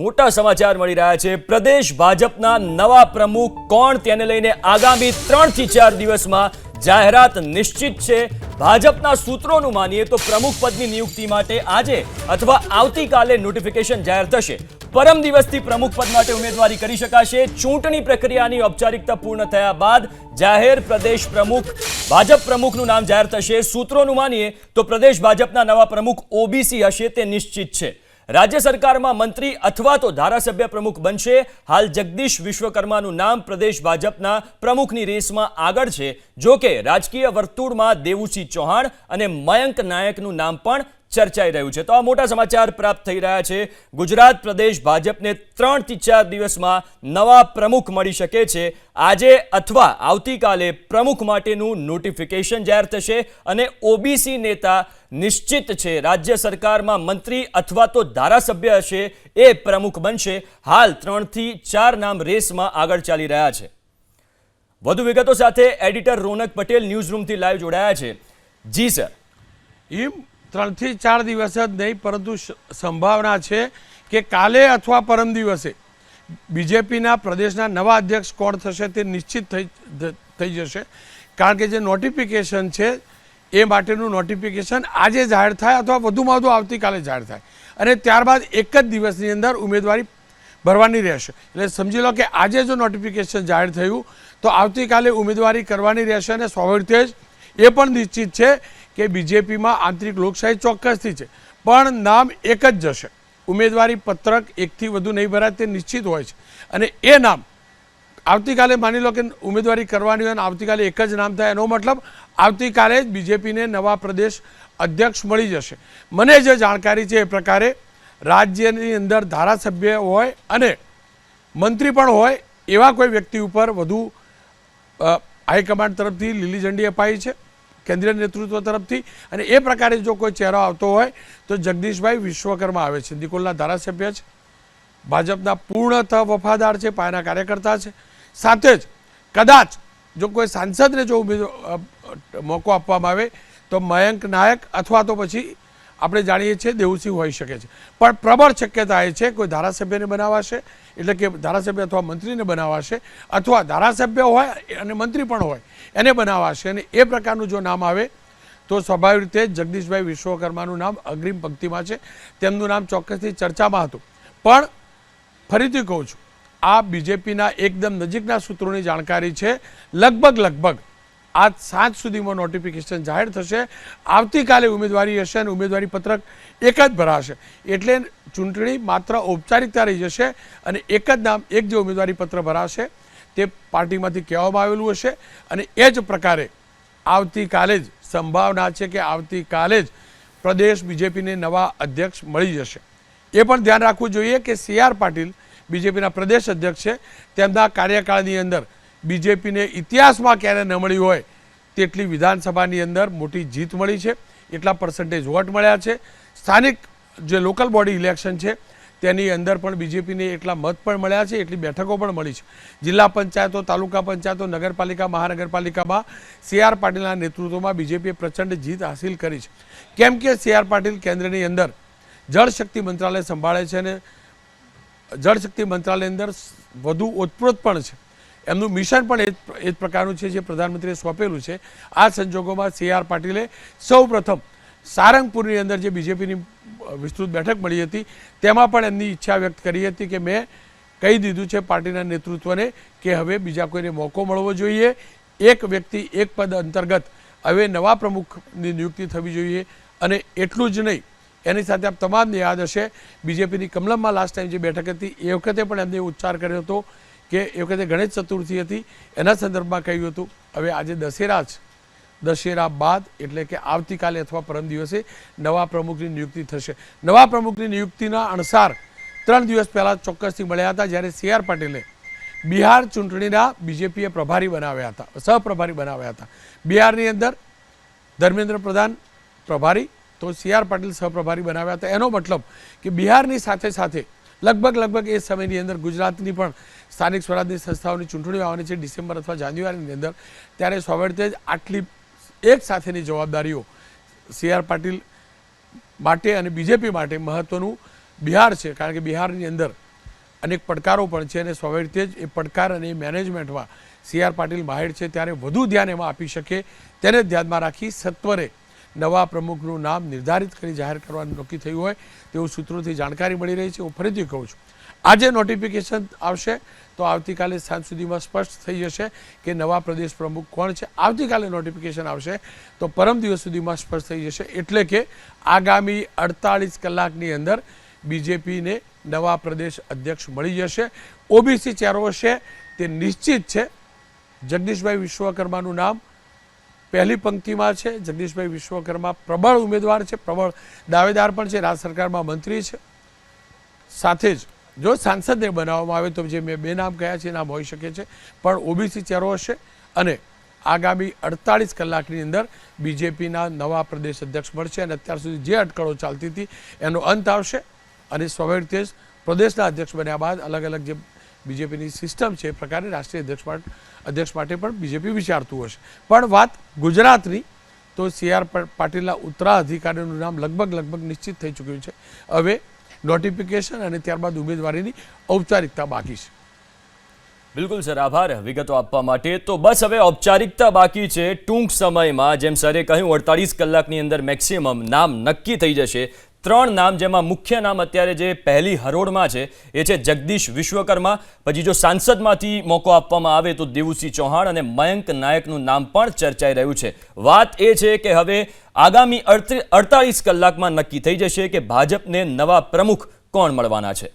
મોટા સમાચાર મળી રહ્યા છે. પ્રદેશ ભાજપના નવા પ્રમુખ કોણ તેને લઈને આગામી ત્રણથી ચાર દિવસમાં જાહેરાત નિશ્ચિત છે. ભાજપના સૂત્રોનું માનીએ તો પ્રમુખ પદની નિયુક્તિ માટે આજે અથવા આવતીકાલે નોટિફિકેશન જાહેર થશે. પરમ દિવસથી પ્રમુખ પદ માટે ઉમેદવારી કરી શકાશે. ચૂંટણી પ્રક્રિયાની ઔપચારિકતા પૂર્ણ થયા બાદ જાહેર પ્રદેશ પ્રમુખ, ભાજપ પ્રમુખનું નામ જાહેર થશે. સૂત્રોનું માનીએ તો પ્રદેશ ભાજપના નવા પ્રમુખ ઓબીસી હશે તે નિશ્ચિત છે. રાજ્ય સરકારમાં મંત્રી અથવા તો ધારાસભ્ય પ્રમુખ બનશે. હાલ જગદીશ વિશ્વકર્માનું નામ પ્રદેશ ભાજપના પ્રમુખની રેસમાં આગળ છે. જો કે રાજકીય વર્તુળમાં દેવુસિંહ ચૌહાણ અને મયંક નાયકનું નામ પણ ચર્ચાઈ રહ્યું છે. તો આ મોટા સમાચાર પ્રાપ્ત થઈ રહ્યા છે. ગુજરાત પ્રદેશ ભાજપને ત્રણથી ચાર દિવસમાં નવા પ્રમુખ મળી શકે છે. આજે અથવા આવતીકાલે પ્રમુખ માટેનું નોટિફિકેશન જાહેર થશે અને ઓબીસી નેતા નિશ્ચિત છે. રાજ્ય સરકારમાં મંત્રી અથવા તો ધારાસભ્ય હશે એ પ્રમુખ બનશે. હાલ ત્રણથી ચાર નામ રેસમાં આગળ ચાલી રહ્યા છે. વધુ વિગતો સાથે એડિટર રોનક પટેલ ન્યૂઝ રૂમથી લાઈવ જોડાયા છે. જી, સર. એમ ત્રણથી ચાર દિવસ જ નહીં, પરંતુ સંભાવના છે કે કાલે અથવા પરમ દિવસે બીજેપીના પ્રદેશના નવા અધ્યક્ષ કોણ થશે તે નિશ્ચિત થઈ થઈ જશે. કારણ કે જે નોટિફિકેશન છે, એ માટેનું નોટિફિકેશન આજે જાહેર થાય અથવા વધુમાં વધુ આવતીકાલે જાહેર થાય. અને ત્યારબાદ એક જ દિવસની અંદર ઉમેદવારી ભરવાની રહેશે. એટલે સમજી લો કે આજે જો નોટિફિકેશન જાહેર થયું, તો આવતીકાલે ઉમેદવારી કરવાની રહેશે અને સ્વાભાવિક જ એ પણ નિશ્ચિત છે કે બીજેપીમાં આંતરિક લોકશાહી ચોક્કસથી છે. પણ નામ એક જ જશે. ઉમેદવારી પત્રક એકથી વધુ નહીં ભરાય તે નિશ્ચિત હોય છે. અને એ નામ આવતીકાલે માની લો કે ઉમેદવારી કરવાની હોય અને આવતીકાલે એક જ નામ થાય એનો મતલબ આવતીકાલે જ બીજેપીને નવા પ્રદેશ અધ્યક્ષ મળી જશે. મને જે જાણકારી છે એ પ્રકારે રાજ્યની અંદર ધારાસભ્ય હોય અને મંત્રી પણ હોય એવા કોઈ વ્યક્તિ ઉપર વધુ હાઈકમાન્ડ તરફથી લીલી ઝંડી અપાઈ છે. કેન્દ્રીય નેતૃત્વ તરફથી અને એ પ્રકારે જો કોઈ ચહેરો આવતો હોય તો જગદીશભાઈ વિશ્વકર્મા આવે છે. નિકોલના ધારાસભ્ય છે. ભાજપના પૂર્ણતઃ વફાદાર છે, પાયાના કાર્યકર્તા છે. સાથે જ કદાચ જો કોઈ સાંસદને જો મોકો આપવામાં આવે તો મયંક નાયક અથવા તો પછી આપણે જાણીએ છીએ દેવસિંહ હોઈ શકે છે. પણ પ્રબળ શક્યતા એ છે, કોઈ ધારાસભ્યને બનાવાશે, એટલે કે ધારાસભ્ય અથવા મંત્રીને બનાવાશે, અથવા ધારાસભ્ય હોય અને મંત્રી પણ હોય, એને બનાવાશે. અને એ પ્રકારનું જો નામ આવે, તો સ્વાભાવિક રીતે જગદીશભાઈ વિશ્વકર્માનું નામ અગ્રિમ પંક્તિમાં છે. તેમનું નામ ચોક્કસથી ચર્ચામાં હતું. પણ ફરીથી કહું છું, આ બીજેપીના એકદમ નજીકના સૂત્રોની જાણકારી છે, લગભગ લગભગ આજ સાંજ સુધીમાં નોટિફિકેશન જાહેર થશે. આવતીકાલે ઉમેદવારી હશે અને ઉમેદવારી પત્રક એક જ ભરાશે. એટલે ચૂંટણી માત્ર ઔપચારિકતા રહી જશે અને એક જ નામ, એક જે ઉમેદવારી પત્ર ભરાશે તે પાર્ટીમાંથી કહેવામાં આવેલું હશે. અને એ જ પ્રકારે આવતીકાલે જ સંભાવના છે કે આવતીકાલે જ પ્રદેશ બીજેપીને નવા અધ્યક્ષ મળી જશે. એ પણ ધ્યાન રાખવું જોઈએ કે સી આર પાટીલ બીજેપીના પ્રદેશ અધ્યક્ષ છે. તેમના કાર્યકાળની અંદર બીજેપીને ઇતિહાસમાં ક્યારે ન મળી હોય તેટલી વિધાનસભાની અંદર મોટી જીત મળી છે. એટલા પર્સન્ટેજ વોટ મળ્યા છે. સ્થાનિક જે લોકલ બોડી ઇલેક્શન છે, તેની અંદર પણ બીજેપીને એટલા મત પણ મળ્યા છે, એટલી બેઠકો પણ મળી છે. જિલ્લા પંચાયતો, તાલુકા પંચાયતો, નગરપાલિકા, મહાનગરપાલિકામાં સી આર પાટીલના નેતૃત્વમાં બીજેપીએ પ્રચંડ જીત હાંસિલ કરી છે. કેમ કે સી આર પાટીલ કેન્દ્રની અંદર જળશક્તિ મંત્રાલય સંભાળે છે અને જળશક્તિ મંત્રાલય અંદર વધુ ઓતપ્રોત પણ છે. એમનું મિશન પણ એ એ જ પ્રકારનું છે જે પ્રધાનમંત્રીએ સોંપેલું છે. આ સંજોગોમાં સી આર પાટીલે સૌ પ્રથમ સારંગપુરની અંદર જે બીજેપીની વિસ્તૃત બેઠક મળી હતી, તેમાં પણ એમની ઈચ્છા વ્યક્ત કરી હતી કે મેં કહી દીધું છે પાર્ટીના નેતૃત્વને કે હવે બીજા કોઈને મોકો મળવો જોઈએ. એક વ્યક્તિ, એક પદ અંતર્ગત હવે નવા પ્રમુખની નિયુક્તિ થવી જોઈએ અને એટલું જ નહીં, એની સાથે આપ તમામને યાદ હશે, બીજેપીની કમલમમાં લાસ્ટ ટાઈમ જે બેઠક હતી, એ વખતે પણ એમને ઉચ્ચાર કર્યો હતો કે એ વખતે ગણેશ ચતુર્થી હતી. એના સંદર્ભમાં કહ્યું હતું, હવે આજે દશેરા જ દશેરા બાદ એટલે કે આવતીકાલે અથવા પરમ દિવસે નવા પ્રમુખની નિયુક્તિ થશે. નવા પ્રમુખની નિયુક્તિના અણસાર ત્રણ દિવસ પહેલાં ચોક્કસથી મળ્યા હતા જ્યારે સી આર પાટીલે બિહાર ચૂંટણીના બીજેપીએ પ્રભારી બનાવ્યા હતા, સહપ્રભારી બનાવ્યા હતા. બિહારની અંદર ધર્મેન્દ્ર પ્રધાન પ્રભારી, તો સી આર પાટીલ સહપ્રભારી બનાવ્યા હતા. એનો મતલબ કે બિહારની સાથે સાથે લગભગ લગભગ એ સમયની અંદર ગુજરાતની પણ સ્થાનિક સ્વરાજની સંસ્થાઓની ચૂંટણીઓ આવવાની છે ડિસેમ્બર અથવા જાન્યુઆરીની અંદર. ત્યારે સ્વાભાવિક જ આટલી એક સાથેની જવાબદારીઓ સી આર પાટીલ માટે અને બીજેપી માટે મહત્વનું બિહાર છે, કારણ કે બિહારની અંદર અનેક પડકારો પણ છે અને સ્વાભાવિક જ એ પડકાર અને મેનેજમેન્ટમાં સી આર પાટીલ માહેર છે. ત્યારે વધુ ધ્યાન એમાં આપી શકે, તેને ધ્યાનમાં રાખી સત્વરે નવા પ્રમુખનું નામ નિર્ધારિત કરી જાહેર કરવાનું નક્કી થયું હોય તેવું સૂત્રોથી જાણકારી મળી રહી છે. હું ફરીથી કહું છું, આજે નોટિફિકેશન આવશે તો આવતીકાલે સાંજ સુધીમાં સ્પષ્ટ થઈ જશે કે નવા પ્રદેશ પ્રમુખ કોણ છે. આવતીકાલે નોટિફિકેશન આવશે તો પરમ દિવસ સુધીમાં સ્પષ્ટ થઈ જશે. એટલે કે આગામી અડતાળીસ કલાકની અંદર બીજેપીને નવા પ્રદેશ અધ્યક્ષ મળી જશે. ઓબીસી ચેરો હશે તે નિશ્ચિત છે. જગદીશભાઈ વિશ્વકર્માનું નામ પહેલી પંક્તિમાં છે, જગદીશભાઈ વિશ્વકર્મા પ્રબળ ઉમેદવાર છે, પ્રબળ દાવેદાર પણ છે, રાજ્ય સરકારમાં મંત્રી છે. સાથે જ જો સાંસદને બનાવવામાં આવે તો જે મેં બે નામ કહ્યા છે, નામ હોઈ શકે છે, પણ ઓબીસી ચેરો હશે અને આગામી અડતાળીસ કલાકની અંદર બીજેપીના નવા પ્રદેશ અધ્યક્ષ મળશે અને અત્યાર સુધી જે અટકળો ચાલતી હતી એનો અંત આવશે અને સ્વાભાવિક રીતે પ્રદેશના અધ્યક્ષ બન્યા બાદ અલગ અલગ જે બીજેપીની સિસ્ટમ છે એ પ્રકારે રાષ્ટ્રીય અધ્યક્ષ અધ્યક્ષ માટે પણ બીજેપી વિચારતું હશે. પણ વાત ગુજરાતની, તો સી આર પાટીલના ઉત્તરાધિકારીનું નામ લગભગ લગભગ નિશ્ચિત થઈ ચૂક્યું છે. હવે નોટિફિકેશન અને ત્યારબાદ ઉમેદવારીની ઔપચારિકતા બાકી છે. બિલકુલ સર, આભાર. વિગતો આપવા માટે તો બસ હવે ઔપચારિકતા બાકી છે. ટૂંક સમયમાં, જેમ સરે કહ્યું અડતાલીસ કલાકની અંદર મેક્સિમમ નામ નક્કી થઈ જશે. ત્રણ નામ જેમાં મુખ્ય નામ અત્યારે જે પહેલી હરોળમાં છે, એ છે જગદીશ વિશ્વકર્મા. પછી જો સાંસદમાંથી મોકો આપવામાં આવે તો દેવુસિંહ ચૌહાણ અને મયંક નાયકનું નામ પણ ચર્ચાઈ રહ્યું છે. વાત એ છે કે હવે આગામી અડતાળીસ કલાકમાં નક્કી થઈ જશે કે ભાજપને નવા પ્રમુખ કોણ મળવાના છે.